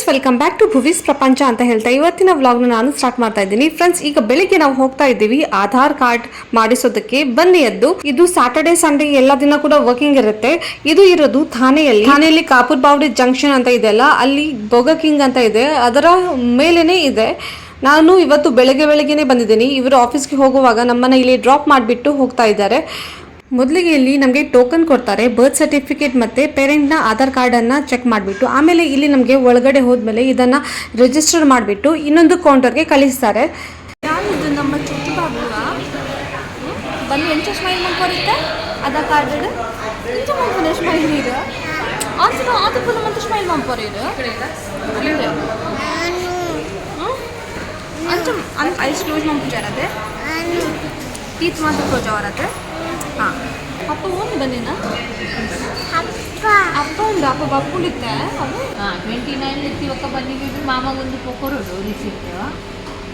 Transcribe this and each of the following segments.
Friends welcome back to ಭುವಿಸ್ ಪ್ರಪಂಚ ಅಂತ ಹೇಳ್ತಾ ಇವತ್ತಿನ ವ್ಲಾಗ್ನ ನಾನು ಸ್ಟಾರ್ಟ್ ಮಾಡ್ತಾ ಇದ್ದೀನಿ. ಫ್ರೆಂಡ್ಸ್ ಈಗ ಬೆಳಿಗ್ಗೆ ನಾವು ಹೋಗ್ತಾ ಇದ್ದೀವಿ. ಆಧಾರ್ ಕಾರ್ಡ್ ಮಾಡಿಸೋದಕ್ಕೆ ಬನ್ನಿ ಎದ್ದು ಇದು ಸಾಟರ್ಡೆ ಸಂಡೇ ಎಲ್ಲ ದಿನ ಕೂಡ ವರ್ಕಿಂಗ್ ಇರುತ್ತೆ. ಇದು ಇರೋದು ಥಾನೆಯಲ್ಲಿ ಥಾನೆಯಲ್ಲಿ ಕಾಪುರ್ ಬಾವುಡಿ ಜಂಕ್ಷನ್ ಅಂತ ಇದೆಯಲ್ಲ ಅಲ್ಲಿ ಬೊಗ ಕಿಂಗ್ ಅಂತ ಇದೆ. ಅದರ ಮೇಲೇನೆ ಇದೆ. ನಾನು ಇವತ್ತು ಬೆಳಗ್ಗೆ, ಬೆಳಗ್ಗೆನೆ ಬಂದಿದ್ದೀನಿ. ಇವರು ಆಫೀಸ್ಗೆ ಹೋಗುವಾಗ ನಮ್ಮನ್ನ ಇಲ್ಲಿ ಡ್ರಾಪ್ ಮಾಡಿಬಿಟ್ಟು ಹೋಗ್ತಾ ಇದ್ದಾರೆ. ಮೊದಲಿಗೆ ಇಲ್ಲಿ ನಮಗೆ ಟೋಕನ್ ಕೊಡ್ತಾರೆ ಬರ್ತ್ ಸರ್ಟಿಫಿಕೇಟ್ ಮತ್ತು ಪೇರೆಂಟ್ನ ಆಧಾರ್ ಕಾರ್ಡನ್ನು ಚೆಕ್ ಮಾಡಿಬಿಟ್ಟು ಆಮೇಲೆ ಇಲ್ಲಿ ನಮಗೆ ಒಳಗಡೆ ಹೋದ್ಮೇಲೆ ಇದನ್ನು ರಿಜಿಸ್ಟರ್ ಮಾಡಿಬಿಟ್ಟು ಇನ್ನೊಂದು ಕೌಂಟರ್ಗೆ ಕಳಿಸ್ತಾರೆ. ಯಾರಿದು ನಮ್ಮ ಚುಟ್ಟು ಬಾಬುವ ಬಂದು ಎಂಚು ಸ್ಮೈಲ್ ಮಾಡ್ಕೊರುತ್ತೆ ಆಧಾರ್ ಕಾರ್ಡ್ ಎಂಚ ಮಾಡ್ಕೊಂಡು ಸ್ಮೈಲ್ ನೀರು ಆತ ಆತ ಫುಲ್ ಮತ್ತೆ ಸ್ಮೈಲ್ ಮಾಡ್ಕೊರಿ ಇದು? ಅಂಚ ಅಂಚ ಐಸ್ ಕ್ಲೋಸ್ ಟೀತ್ ಮಾತ್ರ ಕ್ಲೋಸ್ ಅವರತ್ತೆ ಹಾ ಅಪ್ಪ ಓಮ್ ಬಂದೇನಾ ಅಪ್ಪ ಉಂಡು ಅಪ್ಪ ಬಪ್ಪುಳಿತ್ತೆ ಹಾ ಟ್ವೆಂಟಿ ನೈನ್ ಇತ್ತು ಒಕ್ಕ ಬಂದಿದ್ದು ಮಾಮ ಒಂದು ಪೊಕೊರೋಡು receipt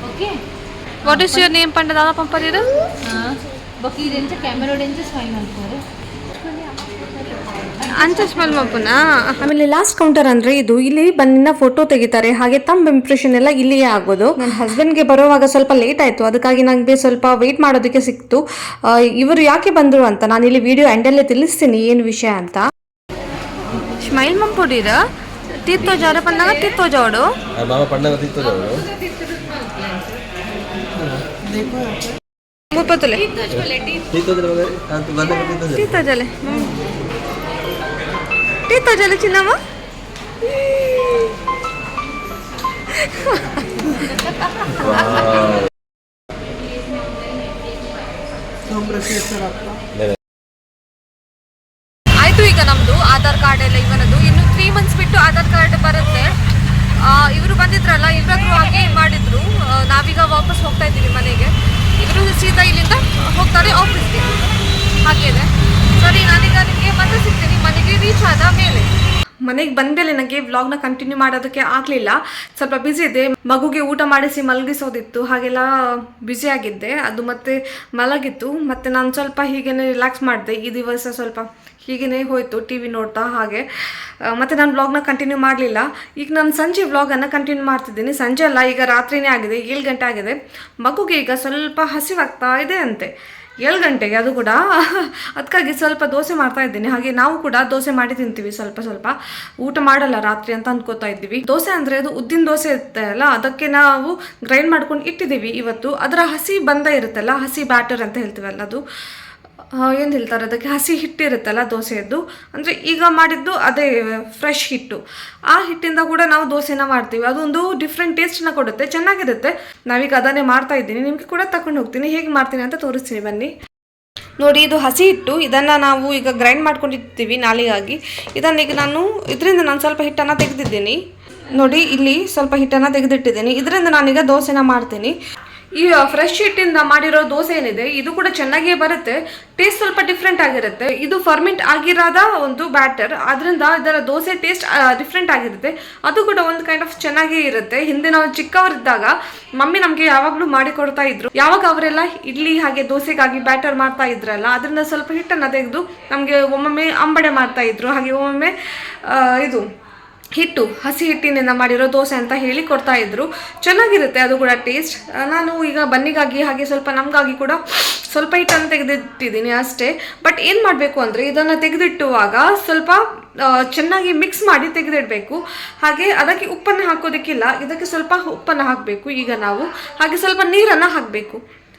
okay what is your name ಪಂಡ ದಾದಾ ಪಂಪರ್ ಇರು ಬೊಕ್ಕ ಇದೆಂಚ ಕ್ಯಾಮೆರಾ ಎಂಚ ಸ್ವೈನ್ ಅನ್ಕೋರು ಸ್ಮೆಲ್ ಮಪ್ಪುನಾ ಆಮೇಲೆ ಲಾಸ್ಟ್ ಕೌಂಟರ್ ಅಂದ್ರೆ ಇದು. ಇಲ್ಲಿ ಬಂದಿನ ಫೋಟೋ ತೆಗಿತಾರೆ. ಹಾಗೆ ತಮ್ಮ ಇಂಪ್ರೆಷನ್ ಎಲ್ಲ ಇಲ್ಲಿಯೇ ಆಗೋದು. ನನ್ನ ಹಸ್ಬೆಂಡ್ಗೆ ಬರೋವಾಗ ಸ್ವಲ್ಪ ಲೇಟ್ ಆಯಿತು. ಅದಕ್ಕಾಗಿ ನನಗೆ ಸ್ವಲ್ಪ ವೆಯ್ಟ್ ಮಾಡೋದಕ್ಕೆ ಸಿಕ್ತು. ಇವರು ಯಾಕೆ ಬಂದರು ಅಂತ ನಾನು ಇಲ್ಲಿ ವಿಡಿಯೋ ಎಂಡಲ್ಲೇ ತಿಳಿಸ್ತೀನಿ. ಏನು ವಿಷಯ ಅಂತ. ಸ್ಮೈಲ್ ಮಂಪುಡಿರ ತೀರ್ಥೋ ಜವರ ಪಂದಾಗ ತೀರ್ಥೋ ಜವಡು ಆ ಮಾಮ ಪಂಡಗ ತಿತ್ತದವರು ಮುಪ್ಪತ್ತುಲೆ ತಿತ್ತದ್ರ ಬಗ್ಗೆ ತೀರ್ಥೋ ಜಲೆ ಚಿನ್ನಮ್ಮ ಆಯ್ತು ಈಗ ನಮ್ದು ಆಧಾರ್ ಕಾರ್ಡ್ ಎಲ್ಲ ಇವನದು. ಇನ್ನು ತ್ರೀ ಮಂತ್ಸ್ ಬಿಟ್ಟು ಆಧಾರ್ ಕಾರ್ಡ್ ಬರುತ್ತೆ. ಇವರು ಬಂದಿದ್ರಲ್ಲ ಇವ್ರಾದ್ರು ಹಾಗೆ ಮಾಡಿದ್ರು. ನಾವೀಗ ವಾಪಸ್ ಹೋಗ್ತಾ ಇದ್ದೀವಿ ಮನೆಗೆ. ಇವರು ಸೀದಾ ಇಲ್ಲಿಂದ ಹೋಗ್ತಾರೆ ಆಫೀಸ್ಗೆ ಹಾಗೆ ಇದೆ ಸರಿ, ನಾನೀಗ ನಿಮಗೆ ಮತ್ತೆ ಸಿಗ್ತೀನಿ. ಮನೆಗೆ ರೀಚ್ ಆದ ಮೇಲೆ. ಮನೆಗೆ ಬಂದಮೇಲೆ ನನಗೆ ವ್ಲಾಗ್ನ ಕಂಟಿನ್ಯೂ ಮಾಡೋದಕ್ಕೆ ಆಗಲಿಲ್ಲ. ಸ್ವಲ್ಪ ಬ್ಯುಸಿ ಇದೆ ಮಗುಗೆ ಊಟ ಮಾಡಿಸಿ ಮಲಗಿಸೋದಿತ್ತು. ಹಾಗೆಲ್ಲ ಬ್ಯುಸಿ ಆಗಿದ್ದೆ. ಅದು ಮತ್ತೆ ಮಲಗಿತ್ತು. ಮತ್ತೆ ನಾನು ಸ್ವಲ್ಪ ಹೀಗೇನೆ ರಿಲ್ಯಾಕ್ಸ್ ಮಾಡಿದೆ. ಈ ದಿವಸ ಸ್ವಲ್ಪ ಹೀಗೇ ಹೋಯಿತು ಟಿ ವಿ ನೋಡ್ತಾ ಹಾಗೆ. ಮತ್ತೆ ನಾನು ವ್ಲಾಗ್ನ ಕಂಟಿನ್ಯೂ ಮಾಡಲಿಲ್ಲ. ಈಗ ನಾನು ಸಂಜೆ ವ್ಲಾಗನ್ನು ಕಂಟಿನ್ಯೂ ಮಾಡ್ತಿದ್ದೀನಿ. ಸಂಜೆ ಅಲ್ಲ, ಈಗ ರಾತ್ರಿನೇ ಆಗಿದೆ. ಏಳು ಗಂಟೆ ಆಗಿದೆ. ಮಗುಗೆ ಈಗ ಸ್ವಲ್ಪ ಹಸಿವಾಗ್ತಾ ಇದೆ ಅಂತೆ. ಏಳು ಗಂಟೆಗೆ ಅದು ಕೂಡ. ಅದಕ್ಕಾಗಿ ಸ್ವಲ್ಪ ದೋಸೆ ಮಾಡ್ತಾ ಇದ್ದೀನಿ. ಹಾಗೆ ನಾವು ಕೂಡ ದೋಸೆ ಮಾಡಿ ತಿಂತೀವಿ ಸ್ವಲ್ಪ ಸ್ವಲ್ಪ. ಊಟ ಮಾಡಲ್ಲ ರಾತ್ರಿ ಅಂತ ಅಂದ್ಕೋತಾ ಇದ್ದೀವಿ. ದೋಸೆ ಅಂದರೆ ಅದು ಉದ್ದಿನ ದೋಸೆ ಇರುತ್ತೆ ಅಲ್ಲ? ಅದಕ್ಕೆ ನಾವು ಗ್ರೈಂಡ್ ಮಾಡ್ಕೊಂಡು ಇಟ್ಟಿದ್ದೀವಿ ಇವತ್ತು. ಅದರ ಹಸಿ ಬಂದ ಇರುತ್ತಲ್ಲ? ಹಸಿ ಬ್ಯಾಟರ್ ಅಂತ ಹೇಳ್ತೀವಲ್ಲ ಅದು. ಏನು ಹೇಳ್ತಾರೆ, ಅದಕ್ಕೆ ಹಸಿ ಹಿಟ್ಟಿರುತ್ತಲ್ಲ ದೋಸೆಯದ್ದು. ಅಂದರೆ ಈಗ ಮಾಡಿದ್ದು ಅದೇ ಫ್ರೆಶ್ ಹಿಟ್ಟು. ಆ ಹಿಟ್ಟಿಂದ ಕೂಡ ನಾವು ದೋಸೆನ ಮಾಡ್ತೀವಿ. ಅದೊಂದು ಡಿಫ್ರೆಂಟ್ ಟೇಸ್ಟನ್ನ ಕೊಡುತ್ತೆ, ಚೆನ್ನಾಗಿರುತ್ತೆ. ನಾವೀಗ ಅದನ್ನೇ ಮಾಡ್ತಾ ಇದ್ದೀನಿ. ನಿಮಗೆ ಕೂಡ ತಗೊಂಡು ಹೋಗ್ತೀನಿ. ಹೇಗೆ ಮಾಡ್ತೀನಿ ಅಂತ ತೋರಿಸ್ತೀನಿ, ಬನ್ನಿ. ನೋಡಿ, ಇದು ಹಸಿ ಹಿಟ್ಟು. ಇದನ್ನು ನಾವು ಈಗ ಗ್ರೈಂಡ್ ಮಾಡ್ಕೊಂಡಿರ್ತೀವಿ ನಾಲಿಗಾಗಿ. ಇದನ್ನ ಈಗ ನಾನು, ಇದರಿಂದ ನಾನು ಸ್ವಲ್ಪ ಹಿಟ್ಟನ್ನು ತೆಗೆದಿದ್ದೀನಿ. ನೋಡಿ, ಇಲ್ಲಿ ಸ್ವಲ್ಪ ಹಿಟ್ಟನ್ನು ತೆಗೆದಿಟ್ಟಿದ್ದೀನಿ. ಇದರಿಂದ ನಾನೀಗ ದೋಸೆನ ಮಾಡ್ತೀನಿ. ಈ ಫ್ರೆಶ್ ಹಿಟ್ಟಿಂದ ಮಾಡಿರೋ ದೋಸೆ ಏನಿದೆ, ಇದು ಕೂಡ ಚೆನ್ನಾಗಿಯೇ ಬರುತ್ತೆ. ಟೇಸ್ಟ್ ಸ್ವಲ್ಪ ಡಿಫ್ರೆಂಟ್ ಆಗಿರುತ್ತೆ. ಇದು ಫರ್ಮೆಂಟ್ ಆಗಿರೋದ ಒಂದು ಬ್ಯಾಟರ್ ಅದರಿಂದ ಇದರ ದೋಸೆ ಟೇಸ್ಟ್ ಡಿಫ್ರೆಂಟ್ ಆಗಿರುತ್ತೆ. ಅದು ಕೂಡ ಒಂದು ಕೈಂಡ್ ಆಫ್ ಚೆನ್ನಾಗೇ ಇರುತ್ತೆ. ಹಿಂದೆ ನಾವು ಚಿಕ್ಕವರಿದ್ದಾಗ, ಮಮ್ಮಿ ನಮಗೆ ಯಾವಾಗಲೂ ಮಾಡಿಕೊಡ್ತಾ ಇದ್ರು. ಯಾವಾಗ ಅವರೆಲ್ಲ ಇಡ್ಲಿ ಹಾಗೆ ದೋಸೆಗಾಗಿ ಬ್ಯಾಟರ್ ಮಾಡ್ತಾ ಇದ್ರಲ್ಲ ಅದರಿಂದ ಸ್ವಲ್ಪ ಹಿಟ್ಟನ್ನು ತೆಗೆದು ನಮಗೆ ಒಮ್ಮೊಮ್ಮೆ ಅಂಬಡೆ ಮಾಡ್ತಾ ಇದ್ರು. ಹಾಗೆ ಒಮ್ಮೊಮ್ಮೆ ಇದು ಹಿಟ್ಟು, ಹಸಿ ಹಿಟ್ಟಿನಿಂದ ಮಾಡಿರೋ ದೋಸೆ ಅಂತ ಹೇಳಿ ಕೊಡ್ತಾ ಇದ್ರು. ಚೆನ್ನಾಗಿರುತ್ತೆ, ಅದು ಕೂಡ ಟೇಸ್ಟ್ ನಾನು ಈಗ ಬನ್ನಿಗಾಗಿ ಹಾಗೆ ಸ್ವಲ್ಪ ನಮಗಾಗಿ ಕೂಡ ಸ್ವಲ್ಪ ಹಿಟ್ಟನ್ನು ತೆಗೆದಿಟ್ಟಿದ್ದೀನಿ ಅಷ್ಟೇ. ಬಟ್ ಏನು ಮಾಡಬೇಕು ಅಂದರೆ, ಇದನ್ನು ತೆಗೆದಿಟ್ಟುವಾಗ ಸ್ವಲ್ಪ ಚೆನ್ನಾಗಿ ಮಿಕ್ಸ್ ಮಾಡಿ ತೆಗೆದಿಡಬೇಕು. ಹಾಗೆ ಅದಕ್ಕೆ ಉಪ್ಪನ್ನು ಹಾಕೋದಕ್ಕಿಲ್ಲ, ಇದಕ್ಕೆ ಸ್ವಲ್ಪ ಉಪ್ಪನ್ನು ಹಾಕಬೇಕು ಈಗ ನಾವು. ಹಾಗೆ ಸ್ವಲ್ಪ ನೀರನ್ನು ಹಾಕಬೇಕು.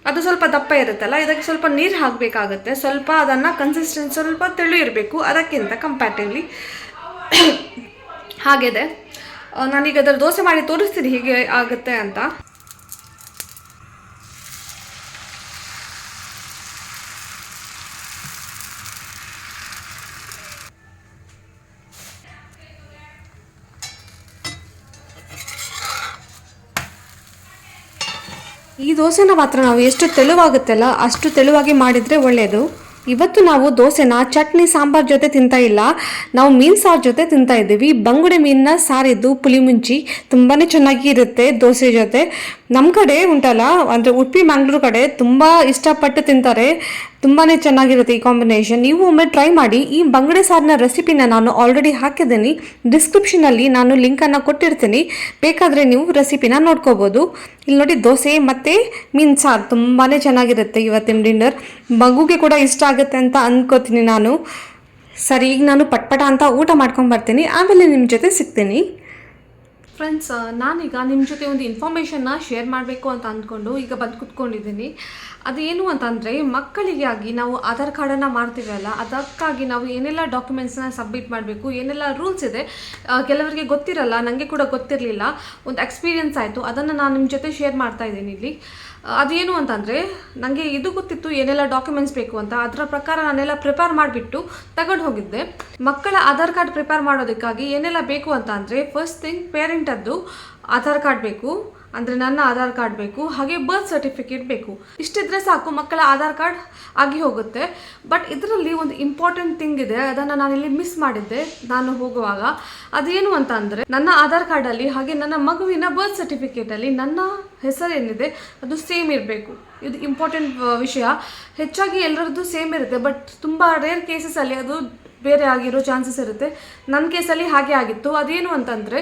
ಅದು ಸ್ವಲ್ಪ ದಪ್ಪ ಇರುತ್ತಲ್ಲ, ಇದಕ್ಕೆ ಸ್ವಲ್ಪ ನೀರು ಹಾಕಬೇಕಾಗತ್ತೆ. ಸ್ವಲ್ಪ ಅದನ್ನು ಕನ್ಸಿಸ್ಟೆನ್ಸಿ ಸ್ವಲ್ಪ ತೆಳು ಇರಬೇಕು, ಅದಕ್ಕಿಂತ ಕಂಪ್ಯಾಟಿವ್ಲಿ ಹಾಗಿದೆ. ನಾನೀಗ ಅದರ ದೋಸೆ ಮಾಡಿ ತೋರಿಸ್ತೀನಿ ಹೀಗೆ ಆಗುತ್ತೆ ಅಂತ. ಈ ದೋಸೆನ ಮಾತ್ರ ನಾವು ಎಷ್ಟು ತೆಳುವಾಗುತ್ತಲ್ಲ ಅಷ್ಟು ತೆಳುವಾಗಿ ಮಾಡಿದರೆ ಒಳ್ಳೆಯದು ಇವತ್ತು ನಾವು ದೋಸೆನ, ಚಟ್ನಿ, ಸಾಂಬಾರ್ ಜೊತೆ ತಿಂತಾ ಇಲ್ಲ. ನಾವು ಮೀನು ಸಾರು ಜೊತೆ ತಿಂತಾ ಇದ್ದೀವಿ. ಬಂಗುಡೆ ಮೀನಿನ ಸಾರಿದ್ದು ಪುಳಿಮುಂಚಿ ತುಂಬಾ ಚೆನ್ನಾಗಿ ಇರುತ್ತೆ ದೋಸೆ ಜೊತೆ. ನಮ್ಮ ಕಡೆ ಉಂಟಲ್ಲ, ಅಂದರೆ ಉಡುಪಿ, ಮಂಗಳೂರು ಕಡೆ ತುಂಬ ಇಷ್ಟಪಟ್ಟು ತಿಂತಾರೆ. ತುಂಬಾ ಚೆನ್ನಾಗಿರುತ್ತೆ ಈ ಕಾಂಬಿನೇಷನ್ ನೀವು ಒಮ್ಮೆ ಟ್ರೈ ಮಾಡಿ, ಈ ಬಂಗಡೆ ಸಾರಿನ ರೆಸಿಪಿನ ನಾನು ಆಲ್ರೆಡಿ ಹಾಕಿದ್ದೀನಿ. ಡಿಸ್ಕ್ರಿಪ್ಷನಲ್ಲಿ ನಾನು ಲಿಂಕನ್ನು ಕೊಟ್ಟಿರ್ತೀನಿ. ಬೇಕಾದರೆ ನೀವು ರೆಸಿಪಿನ ನೋಡ್ಕೋಬೋದು. ಇಲ್ಲಿ ನೋಡಿ ದೋಸೆ ಮತ್ತು ಮೀನು ಸಾರು ತುಂಬಾ ಚೆನ್ನಾಗಿರುತ್ತೆ ಇವತ್ತಿನ ಡಿನ್ನರ್ ಮಗುಗೆ ಕೂಡ ಇಷ್ಟ ಆಗುತ್ತೆ ಅಂತ ಅಂದ್ಕೋತೀನಿ ನಾನು. ಸರಿ, ಈಗ ನಾನು ಪಟ್ಪಟ ಅಂತ ಊಟ ಮಾಡ್ಕೊಂಡು ಬರ್ತೀನಿ. ಆಮೇಲೆ ನಿಮ್ಮ ಜೊತೆ ಸಿಗ್ತೀನಿ. ಫ್ರೆಂಡ್ಸ್ ನಾನೀಗ ನಿಮ್ಮ ಜೊತೆ ಒಂದು ಇನ್ಫಾರ್ಮೇಷನ್ನ ಶೇರ್ ಮಾಡಬೇಕು ಅಂತ ಅಂದ್ಕೊಂಡು ಈಗ ಬಂದು ಕುತ್ಕೊಂಡಿದ್ದೀನಿ. ಅದೇನು ಅಂತಂದರೆ ಮಕ್ಕಳಿಗಾಗಿ ನಾವು ಆಧಾರ್ ಕಾರ್ಡನ್ನು ಮಾಡ್ತೀವಲ್ಲ ಅದಕ್ಕಾಗಿ ನಾವು ಏನೆಲ್ಲ ಡಾಕ್ಯುಮೆಂಟ್ಸ್ನ ಸಬ್ಮಿಟ್ ಮಾಡಬೇಕು, ಏನೆಲ್ಲ ರೂಲ್ಸ್ ಇದೆ ಕೆಲವರಿಗೆ ಗೊತ್ತಿರಲ್ಲ ನನಗೆ ಕೂಡ ಗೊತ್ತಿರಲಿಲ್ಲ, ಒಂದು ಎಕ್ಸ್ಪೀರಿಯನ್ಸ್ ಆಯಿತು, ಅದನ್ನು ನಾನು ನಿಮ್ಮ ಜೊತೆ ಶೇರ್ ಮಾಡ್ತಾ ಇದ್ದೀನಿ ಇಲ್ಲಿ. ಅದೇನು ಅಂತಂದರೆ ನನಗೆ ಇದು ಗೊತ್ತಿತ್ತು, ಏನೆಲ್ಲ ಡಾಕ್ಯುಮೆಂಟ್ಸ್ ಬೇಕು ಅಂತ, ಅದರ ಪ್ರಕಾರ ನಾನೆಲ್ಲ ಪ್ರಿಪೇರ್ ಮಾಡಿಬಿಟ್ಟು ತಗೊಂಡು ಹೋಗಿದ್ದೆ. ಮಕ್ಕಳ ಆಧಾರ್ ಕಾರ್ಡ್ ಪ್ರಿಪೇರ್ ಮಾಡೋದಕ್ಕಾಗಿ ಏನೆಲ್ಲ ಬೇಕು ಅಂತ ಅಂದರೆ ಫಸ್ಟ್ ಥಿಂಗ್ ಪೇರೆಂಟದ್ದು ಆಧಾರ್ ಕಾರ್ಡ್ ಬೇಕು, ಅಂದರೆ ನನ್ನ ಆಧಾರ್ ಕಾರ್ಡ್ ಬೇಕು, ಹಾಗೆ ಬರ್ತ್ ಸರ್ಟಿಫಿಕೇಟ್ ಬೇಕು. ಇಷ್ಟಿದ್ರೆ ಸಾಕು, ಮಕ್ಕಳ ಆಧಾರ್ ಕಾರ್ಡ್ ಆಗಿ ಹೋಗುತ್ತೆ. ಬಟ್ ಇದರಲ್ಲಿ ಒಂದು ಇಂಪಾರ್ಟೆಂಟ್ ಥಿಂಗ್ ಇದೆ, ಅದನ್ನು ನಾನಿಲ್ಲಿ ಮಿಸ್ ಮಾಡಿದ್ದೆ. ನಾನು ಹೋಗುವಾಗ. ಅದೇನು ಅಂತ ಅಂದರೆ, ನನ್ನ ಆಧಾರ್ ಕಾರ್ಡಲ್ಲಿ ಹಾಗೆ ನನ್ನ ಮಗುವಿನ ಬರ್ತ್ ಸರ್ಟಿಫಿಕೇಟಲ್ಲಿ ನನ್ನ ಹೆಸರೇನಿದೆ ಅದು ಸೇಮ್ ಇರಬೇಕು. ಇದು ಇಂಪಾರ್ಟೆಂಟ್ ವಿಷಯ. ಹೆಚ್ಚಾಗಿ ಎಲ್ಲರದ್ದು ಸೇಮ್ ಇರುತ್ತೆ ಬಟ್ ತುಂಬ ರೇರ್ ಕೇಸಸಲ್ಲಿ ಅದು ಬೇರೆ ಆಗಿರೋ ಚಾನ್ಸಸ್ ಇರುತ್ತೆ. ನನ್ನ ಕೇಸಲ್ಲಿ ಹಾಗೆ ಆಗಿತ್ತು. ಅದೇನು ಅಂತಂದರೆ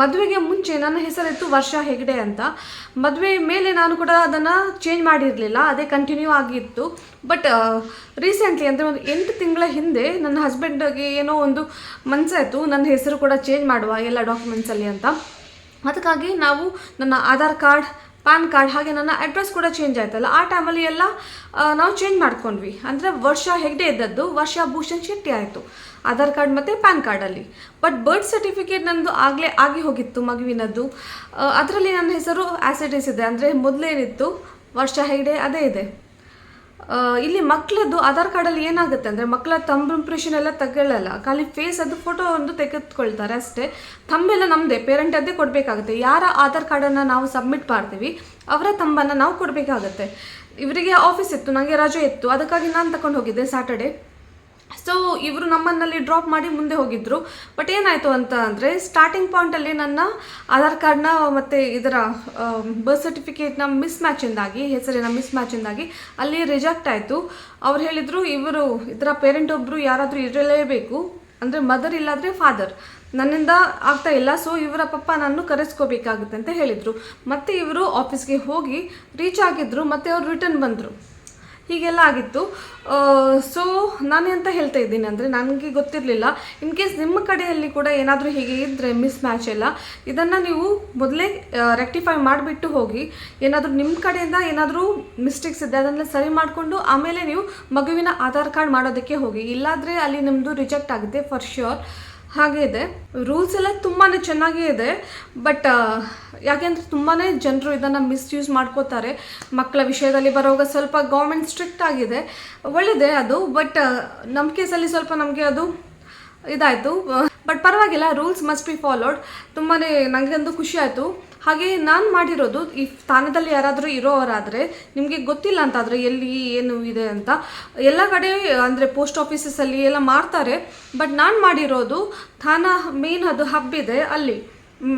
ಮದುವೆಗೆ ಮುಂಚೆ ನನ್ನ ಹೆಸರಿತ್ತು ವರ್ಷ ಹೆಗ್ಡೆ ಅಂತ. ಮದುವೆ ಮೇಲೆ ನಾನು ಕೂಡ ಅದನ್ನು ಚೇಂಜ್ ಮಾಡಿರಲಿಲ್ಲ, ಅದೇ ಕಂಟಿನ್ಯೂ ಆಗಿತ್ತು. ಬಟ್ ರೀಸೆಂಟ್ಲಿ ಅಂದರೆ ಒಂದು ಎಂಟು ತಿಂಗಳ ಹಿಂದೆ ನನ್ನ ಹಸ್ಬೆಂಡ್ಗೆ ಏನೋ ಒಂದು ಮನಸ್ಸಾಯಿತು ನನ್ನ ಹೆಸರು ಕೂಡ ಚೇಂಜ್ ಮಾಡುವ ಎಲ್ಲ ಡಾಕ್ಯುಮೆಂಟ್ಸಲ್ಲಿ ಅಂತ. ಅದಕ್ಕಾಗಿ ನಾವು ನನ್ನ ಆಧಾರ್ ಕಾರ್ಡ್ ಪ್ಯಾನ್ ಕಾರ್ಡ್ ಹಾಗೆ ನನ್ನ ಅಡ್ರೆಸ್ ಕೂಡ ಚೇಂಜ್ ಆಯ್ತಲ್ಲ, ಆ ಟೈಮಲ್ಲಿ ಎಲ್ಲ ನಾವು ಚೇಂಜ್ ಮಾಡ್ಕೊಂಡ್ವಿ. ಅಂದರೆ ವರ್ಷ ಹೆಗ್ಡೆ ಇದ್ದದ್ದು ವರ್ಷ ಭೂಷಣ್ ಶೆಟ್ಟಿ ಆಯಿತು. ಆಧಾರ್ ಕಾರ್ಡ್ ಮತ್ತು ಪ್ಯಾನ್ ಕಾರ್ಡಲ್ಲಿ ಬಟ್ ಬರ್ತ್ ಸರ್ಟಿಫಿಕೇಟ್ ನಂದು ಆಗಲೇ ಆಗಿ ಹೋಗಿತ್ತು ಮಗುವಿನದ್ದು. ಅದರಲ್ಲಿ ನನ್ನ ಹೆಸರು ಆ್ಯಸಿಡಿಸ್ ಇದೆ. ಅಂದರೆ ಮೊದಲೇನಿತ್ತು, ವರ್ಷ ಹೆಗ್ಡೆ ಅದೇ ಇದೆ. ಇಲ್ಲಿ ಮಕ್ಕಳದ್ದು ಆಧಾರ್ ಕಾರ್ಡಲ್ಲಿ ಏನಾಗುತ್ತೆ ಅಂದರೆ ಮಕ್ಕಳ ತಂಬ್ ಇಂಪ್ರೆಷನ್ ಎಲ್ಲ ತಗೊಳ್ಳಲ್ಲ ಖಾಲಿ ಫೇಸ್ ಅದು ಫೋಟೋ ಒಂದು ತೆಗೆದುಕೊಳ್ತಾರೆ ಅಷ್ಟೇ. ತಂಬೆಲ್ಲ ನಮ್ಮದೇ ಪೇರೆಂಟ್ ಅದೇ ಕೊಡಬೇಕಾಗುತ್ತೆ. ಯಾರ ಆಧಾರ್ ಕಾರ್ಡನ್ನು ನಾವು ಸಬ್ಮಿಟ್ ಮಾಡ್ತೀವಿ, ಅವರ ತಂಬನ್ನು ನಾವು ಕೊಡಬೇಕಾಗತ್ತೆ. ಇವರಿಗೆ ಆಫೀಸ್ ಇತ್ತು ನನಗೆ ರಜೆ ಇತ್ತು, ಅದಕ್ಕಾಗಿ ನಾನು ತಗೊಂಡು ಹೋಗಿದ್ದೆ ಸ್ಯಾಟರ್ಡೆ ಸೊ ಇವರು ನಮ್ಮನ್ನಲ್ಲಿ ಡ್ರಾಪ್ ಮಾಡಿ ಮುಂದೆ ಹೋಗಿದ್ರು. ಬಟ್ ಏನಾಯಿತು ಅಂತ ಅಂದರೆ ಸ್ಟಾರ್ಟಿಂಗ್ ಪಾಯಿಂಟಲ್ಲಿ ನನ್ನ ಆಧಾರ್ ಕಾರ್ಡ್ನ ಮತ್ತು ಇದರ ಬರ್ತ್ ಸರ್ಟಿಫಿಕೇಟ್ನ ಮಿಸ್ ಮ್ಯಾಚಿಂದಾಗಿ ಹೆಸರಿನ ಮಿಸ್ ಮ್ಯಾಚಿಂದಾಗಿ ಅಲ್ಲಿ ರಿಜೆಕ್ಟ್ ಆಯಿತು. ಅವ್ರು ಹೇಳಿದರು, ಇವರು, ಇದರ ಪೇರೆಂಟ್ ಒಬ್ಬರು ಯಾರಾದರೂ ಇರಲೇಬೇಕು. ಅಂದರೆ ಮದರ್ ಇಲ್ಲಾಂದರೆ ಫಾದರ್ ನನ್ನಿಂದ ಆಗ್ತಾ ಇಲ್ಲ. ಸೊ ಇವರ ಪಪ್ಪ ನಾನು ಕರೆಸ್ಕೋಬೇಕಾಗುತ್ತೆ ಅಂತ ಹೇಳಿದರು. ಮತ್ತು ಇವರು ಆಫೀಸ್ಗೆ ಹೋಗಿ ರೀಚ್ ಆಗಿದ್ರು. ಮತ್ತು ಅವ್ರು ರಿಟರ್ನ್ ಬಂದರು. ಹೀಗೆಲ್ಲ ಆಗಿತ್ತು. ಸೊ ನಾನು ಎಂತ ಹೇಳ್ತಾ ಇದ್ದೀನಿ ಅಂದರೆ ನನಗೆ ಗೊತ್ತಿರಲಿಲ್ಲ. ಇನ್ ಕೇಸ್ ನಿಮ್ಮ ಕಡೆಯಲ್ಲಿ ಕೂಡ ಏನಾದರೂ ಹೀಗೆ ಇದ್ದರೆ ಮಿಸ್ ಮ್ಯಾಚ್ ಎಲ್ಲ, ಇದನ್ನು ನೀವು ಮೊದಲೇ ರೆಕ್ಟಿಫೈ ಮಾಡಿಬಿಟ್ಟು ಹೋಗಿ, ಏನಾದರೂ ನಿಮ್ಮ ಕಡೆಯಿಂದ ಏನಾದರೂ ಮಿಸ್ಟೇಕ್ಸ್ ಇದೆ ಅದನ್ನೆಲ್ಲ ಸರಿ ಮಾಡಿಕೊಂಡು ಆಮೇಲೆ ನೀವು ಮಗುವಿನ ಆಧಾರ್ ಕಾರ್ಡ್ ಮಾಡೋದಕ್ಕೆ ಹೋಗಿ. ಇಲ್ಲಾದರೆ ಅಲ್ಲಿ ನಿಮ್ಮದು ರಿಜೆಕ್ಟ್ ಆಗುತ್ತೆ ಫಾರ್ ಶ್ಯೂರ್ ಹಾಗೆ ಇದೆ. ರೂಲ್ಸ್ ಎಲ್ಲ ತುಂಬಾ ಚೆನ್ನಾಗೇ ಇದೆ. ಬಟ್ ಯಾಕೆಂದ್ರೆ ತುಂಬಾ ಜನರು ಇದನ್ನು ಮಿಸ್ಯೂಸ್ ಮಾಡ್ಕೋತಾರೆ. ಮಕ್ಕಳ ವಿಷಯದಲ್ಲಿ ಬರೋವಾಗ ಸ್ವಲ್ಪ ಗೌರ್ಮೆಂಟ್ ಸ್ಟ್ರಿಕ್ಟ್ ಆಗಿದೆ. ಒಳ್ಳೆಯದೇ ಅದು. ಬಟ್ ನಮ್ಮ ಕೇಸಲ್ಲಿ ಸ್ವಲ್ಪ ನಮಗೆ ಅದು ಇದಾಯಿತು. ಬಟ್ ಪರವಾಗಿಲ್ಲ ರೂಲ್ಸ್ ಮಸ್ಟ್ ಬಿ ಫಾಲೋಡ್ ತುಂಬಾ ನನಗಂತೂ ಖುಷಿ ಆಯಿತು. ಹಾಗೆ ನಾನು ಮಾಡಿರೋದು, ಈ ಸ್ಥಾನದಲ್ಲಿ ಯಾರಾದರೂ ಇರೋವರಾದರೆ ನಿಮಗೆ ಗೊತ್ತಿಲ್ಲ ಅಂತಾದರೆ ಎಲ್ಲಿ ಏನು ಇದೆ ಅಂತ. ಎಲ್ಲ ಕಡೆ ಅಂದರೆ ಪೋಸ್ಟ್ ಆಫೀಸಸಲ್ಲಿ ಎಲ್ಲ ಮಾಡ್ತಾರೆ ಬಟ್ ನಾನು ಮಾಡಿರೋದು ಥಾನ ಮೇನ್ ಅದು ಹಬ್ಬಿದೆ ಅಲ್ಲಿ.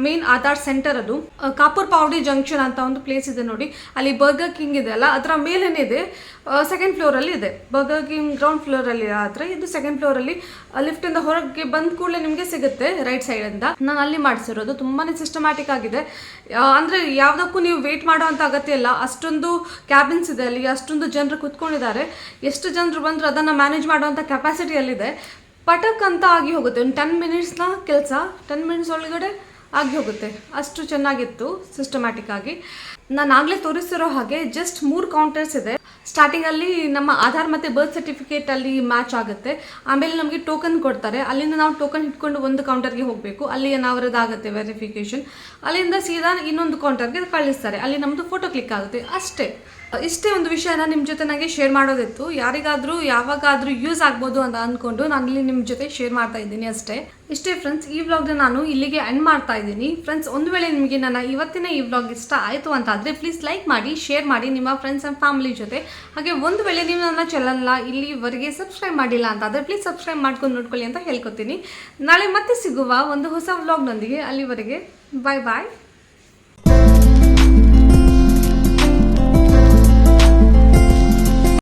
ಮೇನ್ ಆಧಾರ್ ಸೆಂಟರ್ ಅದು. ಕಾಪೂರ್ ಪಾವಡಿ ಜಂಕ್ಷನ್ ಅಂತ ಒಂದು ಪ್ಲೇಸ್ ಇದೆ ನೋಡಿ. ಅಲ್ಲಿ ಬರ್ಗರ್ ಕಿಂಗ್ ಇದೆ ಅಲ್ಲ, ಅದರ ಮೇಲೇನೆ ಇದೆ. ಸೆಕೆಂಡ್ ಫ್ಲೋರಲ್ಲಿ ಇದೆ. ಬರ್ಗರ್ ಕಿಂಗ್ ಗ್ರೌಂಡ್ ಫ್ಲೋರಲ್ಲಿ ಆದರೆ ಇದು ಸೆಕೆಂಡ್ ಫ್ಲೋರಲ್ಲಿ ಲಿಫ್ಟಿಂದ ಹೊರಗೆ ಬಂದ ಕೂಡಲೇ ನಿಮಗೆ ಸಿಗುತ್ತೆ ರೈಟ್ ಸೈಡಿಂದ ನಾನು ಅಲ್ಲಿ ಮಾಡಿಸಿರೋದು. ತುಂಬಾ ಸಿಸ್ಟಮ್ಯಾಟಿಕ್ ಆಗಿದೆ. ಅಂದರೆ ಅಂದ್ರೆ ಯಾವುದಕ್ಕೂ ನೀವು ವೇಟ್ ಮಾಡೋ ಅಂತ ಅಗತ್ಯ ಇಲ್ಲ. ಅಷ್ಟೊಂದು ಕ್ಯಾಬಿನ್ಸ್ ಇದೆ ಅಲ್ಲಿ, ಅಷ್ಟೊಂದು ಜನರು ಕೂತ್ಕೊಂಡಿದ್ದಾರೆ. ಎಷ್ಟು ಜನರು ಬಂದರೂ ಅದನ್ನು ಮ್ಯಾನೇಜ್ ಮಾಡುವಂಥ ಕೆಪಾಸಿಟಿಯಲ್ಲಿದೆ ಪಟಕ್ ಅಂತ ಆಗಿ ಹೋಗುತ್ತೆ. ಒಂದು ಟೆನ್ ಮಿನಿಟ್ಸ್ನ ಕೆಲಸ. ಟೆನ್ ಮಿನಿಟ್ಸ್ ಒಳಗಡೆ ಆಗಿ ಹೋಗುತ್ತೆ. ಅಷ್ಟು ಚೆನ್ನಾಗಿತ್ತು ಸಿಸ್ಟಮ್ಯಾಟಿಕ್ ಆಗಿ. ನಾನು ಆಗಲೇ ತೋರಿಸಿರೋ ಹಾಗೆ ಜಸ್ಟ್ ಮೂರು ಕೌಂಟರ್ಸ್ ಇದೆ. ಸ್ಟಾರ್ಟಿಂಗಲ್ಲಿ ನಮ್ಮ ಆಧಾರ್ ಮತ್ತು ಬರ್ತ್ ಸರ್ಟಿಫಿಕೇಟ್ ಅಲ್ಲಿ ಮ್ಯಾಚ್ ಆಗುತ್ತೆ. ಆಮೇಲೆ ನಮಗೆ ಟೋಕನ್ ಕೊಡ್ತಾರೆ. ಅಲ್ಲಿಂದ ನಾವು ಟೋಕನ್ ಇಟ್ಕೊಂಡು ಒಂದು ಕೌಂಟರ್ಗೆ ಹೋಗಬೇಕು. ಅಲ್ಲಿ ಅವರದ್ದಾಗುತ್ತೆ ವೆರಿಫಿಕೇಷನ್ ಅಲ್ಲಿಂದ ಸೀದಾ ಇನ್ನೊಂದು ಕೌಂಟರ್ಗೆ ಕಳಿಸ್ತಾರೆ. ಅಲ್ಲಿ ನಮ್ಮದು ಫೋಟೋ ಕ್ಲಿಕ್ ಆಗುತ್ತೆ. ಅಷ್ಟೇ. ಇಷ್ಟೇ ಒಂದು ವಿಷಯನ ನಿಮ್ಮ ಜೊತೆ ನನಗೆ ಶೇರ್ ಮಾಡೋದಿತ್ತು. ಯಾರಿಗಾದರೂ ಯಾವಾಗಾದರೂ ಯೂಸ್ ಆಗ್ಬೋದು ಅಂತ ಅಂದ್ಕೊಂಡು ನಾನು ಇಲ್ಲಿ ನಿಮ್ಮ ಜೊತೆ ಶೇರ್ ಮಾಡ್ತಾ ಇದ್ದೀನಿ ಅಷ್ಟೇ. ಇಷ್ಟೇ ಫ್ರೆಂಡ್ಸ್ ಈ ವ್ಲಾಗ್ನ ನಾನು ಇಲ್ಲಿಗೆ ಎಂಡ್ ಮಾಡ್ತಾ ಇದ್ದೀನಿ. ಫ್ರೆಂಡ್ಸ್ ಒಂದು ವೇಳೆ ನಿಮಗೆ ನನ್ನ ಇವತ್ತಿನ ಈ ವ್ಲಾಗ್ ಇಷ್ಟ ಆಯಿತು ಅಂತ ಆದರೆ ಪ್ಲೀಸ್ ಲೈಕ್ ಮಾಡಿ ಶೇರ್ ಮಾಡಿ ನಿಮ್ಮ ಫ್ರೆಂಡ್ಸ್ ಆ್ಯಂಡ್ ಫ್ಯಾಮಿಲಿ ಜೊತೆ. ಹಾಗೆ ಒಂದು ವೇಳೆ ನೀವು ನನ್ನ ಚಾನಲ್ನ ಇಲ್ಲಿವರೆಗೆ ಸಬ್ಸ್ಕ್ರೈಬ್ ಮಾಡಿಲ್ಲ ಅಂತ ಆದರೆ ಪ್ಲೀಸ್ ಸಬ್ಸ್ಕ್ರೈಬ್ ಮಾಡ್ಕೊಂಡು ನೋಡ್ಕೊಳ್ಳಿ ಅಂತ ಹೇಳ್ಕೊತೀನಿ. ನಾಳೆ ಮತ್ತೆ ಸಿಗುವ ಒಂದು ಹೊಸ ವ್ಲಾಗ್ನೊಂದಿಗೆ ಅಲ್ಲಿವರೆಗೆ. ಬಾಯ್ ಬಾಯ್